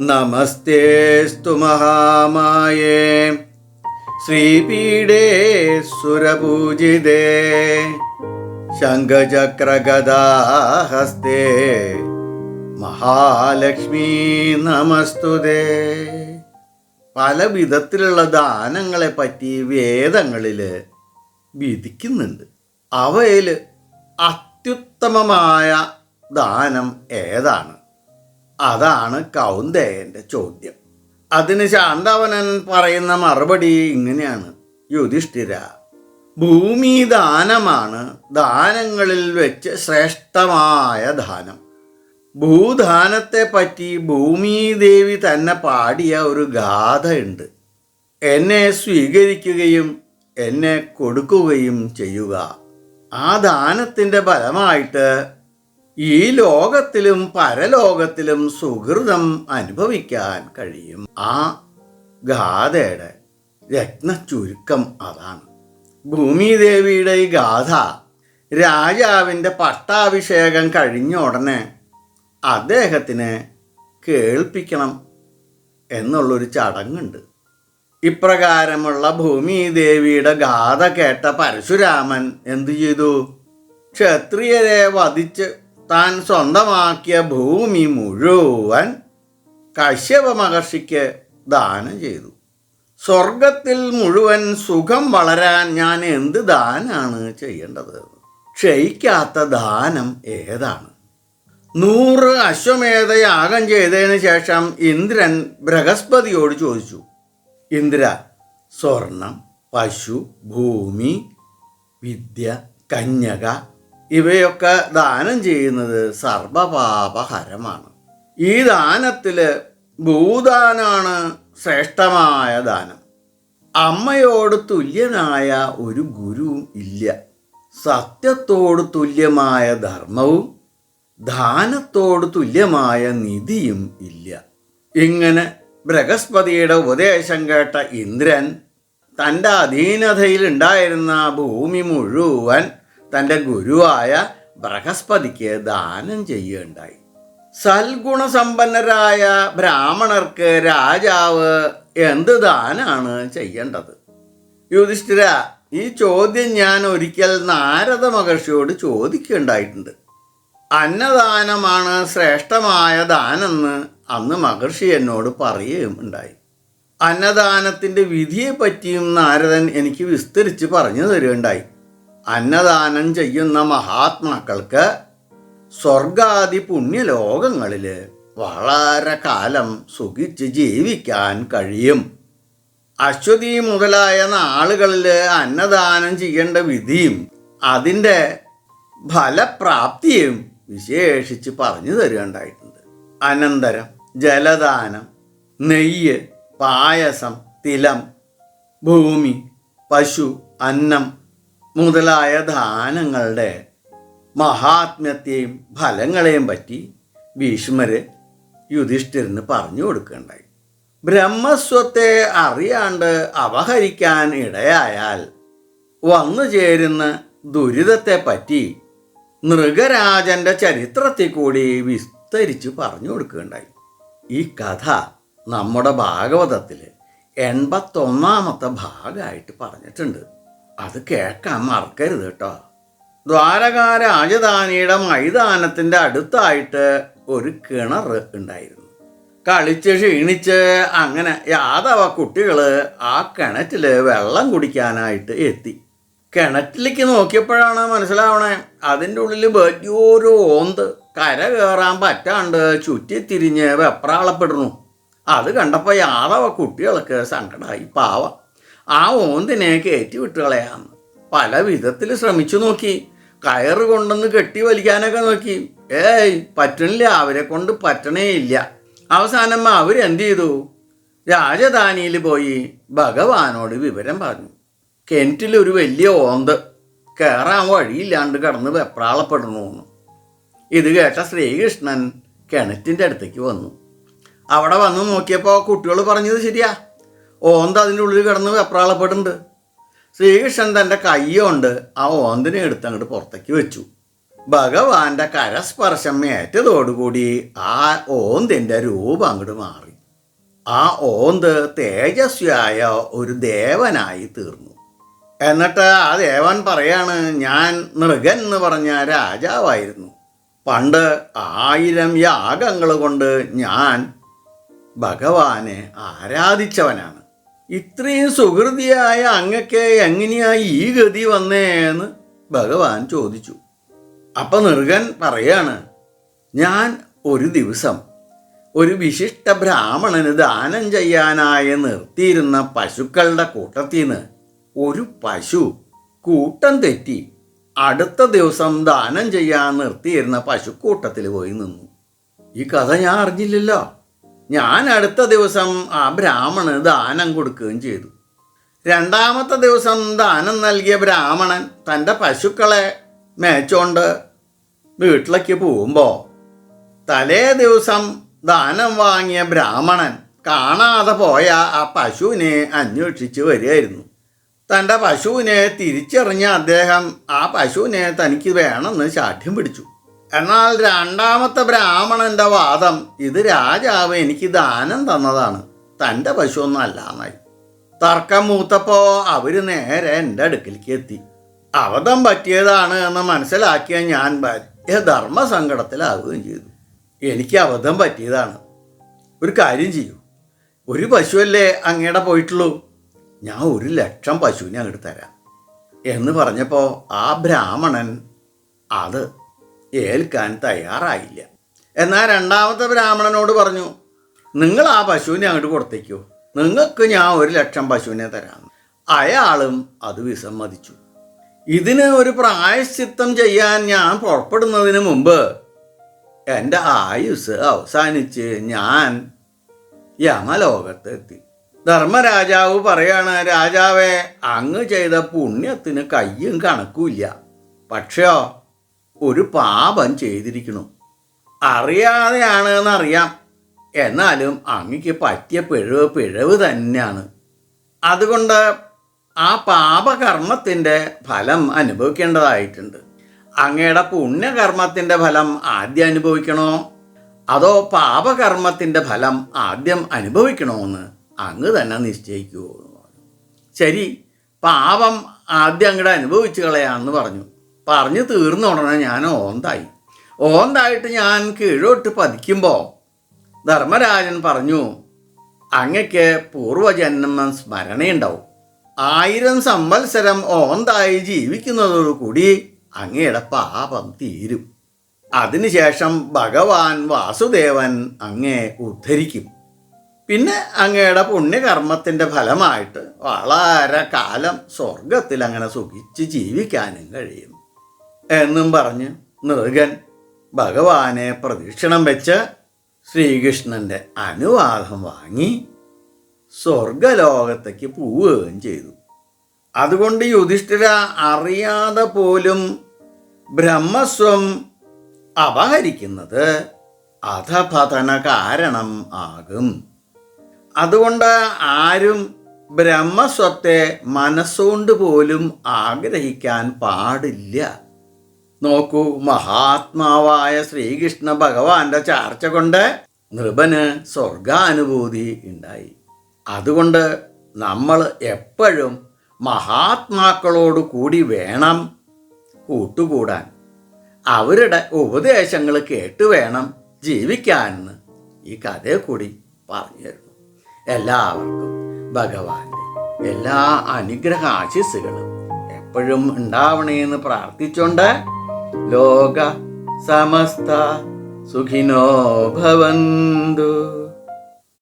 नमस्तेऽस्तु महामाये श्रीपीडे सुरपूजिते शङ्खचक्रगदाहस्ते महालक्ष्मी नमस्तु दे പല വിധത്തിലുള്ള ദാനങ്ങളെ പറ്റി വേദങ്ങളിൽ വിധിക്കുന്നുണ്ട്. അവയിൽ അത്യുത്തമമായ ദാനം ഏതാണ്? അതാണ് കൗന്ദേയന്റെ ചോദ്യം. അതിന് ശാന്തവനൻ പറയുന്ന മറുപടി ഇങ്ങനെയാണ്. യുധിഷ്ഠിര ഭൂമി ദാനമാണ് ദാനങ്ങളിൽ വെച്ച് ശ്രേഷ്ഠമായ ദാനം. ഭൂദാനത്തെ പറ്റി ഭൂമിദേവി തന്നെ പാടിയ ഒരു ഗാഥയുണ്ട്. എന്നെ സ്വീകരിക്കുകയും എന്നെ കൊടുക്കുകയും ചെയ്യുക. ആ ദാനത്തിന്റെ ഫലമായിട്ട് ഈ ലോകത്തിലും പരലോകത്തിലും സുഹൃതം അനുഭവിക്കാൻ കഴിയും. ആ ഗാഥയുടെ രത്ന ചുരുക്കം അതാണ്. ഭൂമിദേവിയുടെ ഈ ഗാഥ രാജാവിന്റെ പട്ടാഭിഷേകം കഴിഞ്ഞ ഉടനെ അദ്ദേഹത്തിന് കേൾപ്പിക്കണം എന്നുള്ളൊരു ചടങ്ങുണ്ട്. ഇപ്രകാരമുള്ള ഭൂമി ദേവിയുടെ ഗാഥ കേട്ട പരശുരാമൻ എന്തു ചെയ്തു? ക്ഷത്രിയരെ വധിച്ച് താൻ സ്വന്തമാക്കിയ ഭൂമി മുഴുവൻ കശ്യപ മഹർഷിക്ക് ദാനം ചെയ്തു. സ്വർഗത്തിൽ മുഴുവൻ സുഖം വളരാൻ ഞാൻ എന്ത് ദാനാണ് ചെയ്യേണ്ടത്? ക്ഷയിക്കാത്ത ദാനം ഏതാണ്? നൂറ് അശ്വമേധ യാഗം ചെയ്തതിന് ശേഷം ഇന്ദ്രൻ ബൃഹസ്പതിയോട് ചോദിച്ചു ഇന്ദ്ര സ്വർണം പശു ഭൂമി വിദ്യ കന്യക ഇവയൊക്കെ ദാനം ചെയ്യുന്നത് സർവപാപഹരമാണ്. ഈ ദാനത്തിൽ ഭൂദാനാണ് ശ്രേഷ്ഠമായ ദാനം. അമ്മയോട് തുല്യനായ ഒരു ഗുരുവും ഇല്ല. സത്യത്തോട് തുല്യമായ ധർമ്മവും ദാനത്തോട് തുല്യമായ നിധിയും ഇല്ല. ഇങ്ങനെ ബൃഹസ്പതിയുടെ ഉപദേശം കേട്ട ഇന്ദ്രൻ തന്റെ അധീനതയിൽ ഉണ്ടായിരുന്ന ഭൂമി മുഴുവൻ തന്റെ ഗുരുവായ ബൃഹസ്പതിക്ക് ദാനം ചെയ്യുകയുണ്ടായി. സൽഗുണസമ്പന്നരായ ബ്രാഹ്മണർക്ക് രാജാവ് എന്ത് ദാനാണ് ചെയ്യേണ്ടത്? യുധിഷ്ഠിര ഈ ചോദ്യം ഞാൻ ഒരിക്കൽ നാരദ മഹർഷിയോട് ചോദിക്കുകയുണ്ടായിട്ടുണ്ട്. അന്നദാനമാണ് ശ്രേഷ്ഠമായ ദാനെന്ന് അന്ന് മഹർഷി എന്നോട് പറയുകയും ഉണ്ടായി അന്നദാനത്തിന്റെ വിധിയെപ്പറ്റിയും നാരദൻ എനിക്ക് വിസ്തരിച്ച് പറഞ്ഞു തരുകയുണ്ടായി. അന്നദാനം ചെയ്യുന്ന മഹാത്മാക്കൾക്ക് സ്വർഗാദി പുണ്യലോകങ്ങളിൽ വളരെ കാലം സുഖിച്ച് ജീവിക്കാൻ കഴിയും. അശ്വതി മുതലായ നാളുകളിൽ അന്നദാനം ചെയ്യേണ്ട വിധിയും അതിന്റെ ഫലപ്രാപ്തിയും വിശേഷിച്ച് പറഞ്ഞു തരുകയുണ്ടായിട്ടുണ്ട്. അനന്തരം ജലദാനം നെയ്യ് പായസം തിലം ഭൂമി പശു അന്നം മുതലായ ദാനങ്ങളുടെ മഹാത്മ്യത്തെയും ഫലങ്ങളെയും പറ്റി ഭീഷ്മര് യുധിഷ്ഠിരന് പറഞ്ഞു കൊടുക്കുകയുണ്ടായി. ബ്രഹ്മസ്വത്തെ അറിയാണ്ട് അപഹരിക്കാൻ ഇടയായാൽ വന്നു ചേരുന്ന ദുരിതത്തെപ്പറ്റി നൃഗരാജന്റെ ചരിത്രത്തിൽ കൂടി വിസ്തരിച്ച് പറഞ്ഞു കൊടുക്കുകയുണ്ടായി. ഈ കഥ നമ്മുടെ ഭാഗവതത്തിൽ എൺപത്തൊന്നാമത്തെ ഭാഗമായിട്ട് പറഞ്ഞിട്ടുണ്ട്. അത് കേൾക്കാൻ മറക്കരുത് കേട്ടോ. ദ്വാരക രാജധാനിയുടെ മൈതാനത്തിന്റെ അടുത്തായിട്ട് ഒരു കിണർ ഉണ്ടായിരുന്നു. കളിച്ച് ക്ഷീണിച്ച് അങ്ങനെ യാദവ കുട്ടികൾ ആ കിണറ്റിൽ വെള്ളം കുടിക്കാനായിട്ട് എത്തി. കിണറ്റിലേക്ക് നോക്കിയപ്പോഴാണ് മനസ്സിലാവണേ. അതിന്റെ ഉള്ളിൽ വലിയൊരു ഓന്ത് കര കയറാൻ പറ്റാണ്ട് ചുറ്റി തിരിഞ്ഞ് വെപ്രാളപ്പെടുന്നു അത് കണ്ടപ്പോൾ യാദവ കുട്ടികൾക്ക് സങ്കടമായി പാവ. ആ ഓന്തിനെ കയറ്റി വിട്ടുകളയാന്ന് പല വിധത്തിൽ ശ്രമിച്ചു നോക്കി. കയറ് കൊണ്ടൊന്ന് കെട്ടി വലിക്കാനൊക്കെ നോക്കി. ഏയ് പറ്റണില്ല. അവരെ കൊണ്ട് പറ്റണേ ഇല്ല. അവസാനം അവരെന്ത് ചെയ്തു? രാജധാനിയിൽ പോയി ഭഗവാനോട് വിവരം പറഞ്ഞു. കിണറ്റിൽ ഒരു വലിയ ഓന്ത്. കയറാൻ വഴിയില്ലാണ്ട് കിടന്ന് വെപ്രാളപ്പെടുന്നു ഇത് കേട്ട ശ്രീകൃഷ്ണൻ കിണറ്റിന്റെ അടുത്തേക്ക് വന്നു. അവിടെ വന്ന് നോക്കിയപ്പോൾ കുട്ടികൾ പറഞ്ഞത് ശരിയാ. ഓന്ത് അതിന്റെ ഉള്ളിൽ കിടന്ന് വെപ്രാളപ്പെടുന്നുണ്ട്. ശ്രീകൃഷ്ണൻ തന്റെ കൈയോണ്ട് ആ ഓന്തിനെ എടുത്ത് അങ്ങോട്ട് പുറത്തേക്ക് വെച്ചു. ഭഗവാന്റെ കരസ്പർശം ഏറ്റതോടുകൂടി ആ ഓന്തിന്റെ രൂപം അങ്ങോട്ട് മാറി. ആ ഓന്ത് തേജസ്വിയായ ഒരു ദേവനായി തീർന്നു. എന്നിട്ട് ആ ദേവൻ പറയാണ് ഞാൻ മൃഗൻ എന്ന് പറഞ്ഞ രാജാവായിരുന്നു. പണ്ട് ആയിരം യാഗങ്ങൾ കൊണ്ട് ഞാൻ ഭഗവാനെ ആരാധിച്ചവനാണ്. ഇത്രയും സുഹൃതിയായ അങ്ങക്ക് എങ്ങനെയാ ഈ ഗതി വന്നേന്ന് ഭഗവാൻ ചോദിച്ചു. അപ്പം നൃഗൻ പറയാണ് ഞാൻ ഒരു ദിവസം ഒരു വിശിഷ്ട ബ്രാഹ്മണന് ദാനം ചെയ്യാനായി നിർത്തിയിരുന്ന പശുക്കളുടെ കൂട്ടത്തിൽ നിന്ന് ഒരു പശു കൂട്ടം തെറ്റി അടുത്ത ദിവസം ദാനം ചെയ്യാൻ നിർത്തിയിരുന്ന പശുക്കൂട്ടത്തിൽ പോയി നിന്നു. ഈ കഥ ഞാൻ അറിഞ്ഞില്ലല്ലോ. ഞാൻ അടുത്ത ദിവസം ആ ബ്രാഹ്മണ് ദാനം കൊടുക്കുകയും ചെയ്തു. രണ്ടാമത്തെ ദിവസം ദാനം നൽകിയ ബ്രാഹ്മണൻ തന്റെ പശുക്കളെ മേച്ചോണ്ട് വീട്ടിലേക്ക് പോകുമ്പോൾ തലേ ദിവസം ദാനം വാങ്ങിയ ബ്രാഹ്മണൻ കാണാതെ പോയ ആ പശുവിനെ അന്വേഷിച്ച് വരികയായിരുന്നു. തന്റെ പശുവിനെ തിരിച്ചറിഞ്ഞ അദ്ദേഹം ആ പശുവിനെ തനിക്ക് വേണമെന്ന് ശാഠ്യം പിടിച്ചു. എന്നാൽ രണ്ടാമത്തെ ബ്രാഹ്മണന്റെ വാദം ഇത് രാജാവ് എനിക്ക് ദാനം തന്നതാണ്. തന്റെ പശു അല്ല എന്നായി തർക്കം മൂത്തപ്പോ അവർ നേരെ എന്റെ അടുക്കലേക്ക് എത്തി. അബദ്ധം പറ്റിയതാണ് എന്ന് മനസ്സിലാക്കിയ ഞാൻ വലിയ ധർമ്മസങ്കടത്തിലാവുകയും ചെയ്തു. എനിക്ക് അബദ്ധം പറ്റിയതാണ്. ഒരു കാര്യം ചെയ്യൂ. ഒരു പശുവല്ലേ അങ്ങയുടെ പോയിട്ടുള്ളൂ? ഞാൻ ഒരു ലക്ഷം പശുവിനെ അങ്ങോട്ട് തരാം. എന്ന് പറഞ്ഞപ്പോൾ ആ ബ്രാഹ്മണൻ അത് ഏൽക്കാൻ തയ്യാറായില്ല. എന്നാൽ രണ്ടാമത്തെ ബ്രാഹ്മണനോട് പറഞ്ഞു നിങ്ങൾ ആ പശുവിനെ അങ്ങോട്ട് കൊടുത്തേക്കോ. നിങ്ങൾക്ക് ഞാൻ ഒരു ലക്ഷം പശുവിനെ തരാം. അയാളും അത് വിസമ്മതിച്ചു. ഇതിന് ഒരു പ്രായശ്ചിത്തം ചെയ്യാൻ ഞാൻ പുറപ്പെടുന്നതിന് മുമ്പ് എന്റെ ആയുസ് അവസാനിച്ച് ഞാൻ യമലോകത്തെത്തി. ധർമ്മരാജാവ് പറയാണ് രാജാവേ അങ്ങ് ചെയ്ത പുണ്യത്തിന് കയ്യും കണക്കുമില്ല. പക്ഷോ ഒരു പാപം ചെയ്തിരിക്കണു അറിയാതെയാണ് എന്നറിയാം. എന്നാലും അങ്ങക്ക് പറ്റിയ പിഴവ് പിഴവ് തന്നെയാണ്. അതുകൊണ്ട് ആ പാപകർമ്മത്തിന്റെ ഫലം അനുഭവിക്കേണ്ടതായിട്ടുണ്ട്. അങ്ങയുടെ പുണ്യകർമ്മത്തിന്റെ ഫലം ആദ്യം അനുഭവിക്കണോ? അതോ പാപകർമ്മത്തിന്റെ ഫലം ആദ്യം അനുഭവിക്കണോ എന്ന് അങ്ങ് തന്നെ നിശ്ചയിക്കുമോ എന്ന് പറഞ്ഞു. ശരി പാപം ആദ്യം അങ്ങോട്ട് അനുഭവിച്ചു കളയാന്ന് പറഞ്ഞു. പറഞ്ഞു തീർന്ന ഉടനെ ഞാൻ ഓന്തായി. ഓന്തായിട്ട് ഞാൻ കീഴോട്ട് പതിക്കുമ്പോൾ ധർമ്മരാജൻ പറഞ്ഞു അങ്ങക്ക് പൂർവജന്മം സ്മരണയുണ്ടാവും. ആയിരം സംവത്സരം ഓന്തായി ജീവിക്കുന്നതോടുകൂടി അങ്ങയുടെ പാപം തീരും. അതിനുശേഷം ഭഗവാൻ വാസുദേവൻ അങ്ങേ ഉദ്ധരിക്കും. പിന്നെ അങ്ങയുടെ പുണ്യകർമ്മത്തിന്റെ ഫലമായിട്ട് വളരെ കാലം സ്വർഗത്തിൽ അങ്ങനെ സുഖിച്ച് ജീവിക്കാനും കഴിയും എന്നും പറഞ്ഞ് നൃഗൻ ഭഗവാനെ പ്രദക്ഷിണം വെച്ച് ശ്രീകൃഷ്ണന്റെ അനുവാദം വാങ്ങി സ്വർഗലോകത്തേക്ക് പോവുകയും ചെയ്തു. അതുകൊണ്ട് യുധിഷ്ഠിര അറിയാതെ പോലും ബ്രഹ്മസ്വം അപഹരിക്കുന്നത് അധപതന കാരണം ആകും. അതുകൊണ്ട് ആരും ബ്രഹ്മസ്വത്തെ മനസ്സുകൊണ്ട് പോലും ആഗ്രഹിക്കാൻ പാടില്ല. നോക്കൂ മഹാത്മാവായ ശ്രീകൃഷ്ണ ഭഗവാന്റെ ചാർച്ച കൊണ്ട് നൃപന് സ്വർഗാനുഭൂതി ഉണ്ടായി. അതുകൊണ്ട് നമ്മൾ എപ്പോഴും മഹാത്മാക്കളോട് കൂടി വേണം കൂട്ടുകൂടാൻ. അവരുടെ ഉപദേശങ്ങൾ കേട്ട് വേണം ജീവിക്കാനെന്ന് ഈ കഥയെ കൂടി പറഞ്ഞു തരുന്നു. എല്ലാവർക്കും ഭഗവാന്റെ എല്ലാ അനുഗ്രഹ ആശിസ്സുകളും എപ്പോഴും ഉണ്ടാവണേന്ന് പ്രാർത്ഥിച്ചുകൊണ്ട് ലോക സമസ്ത സുഖിനോ ഭവന്തു.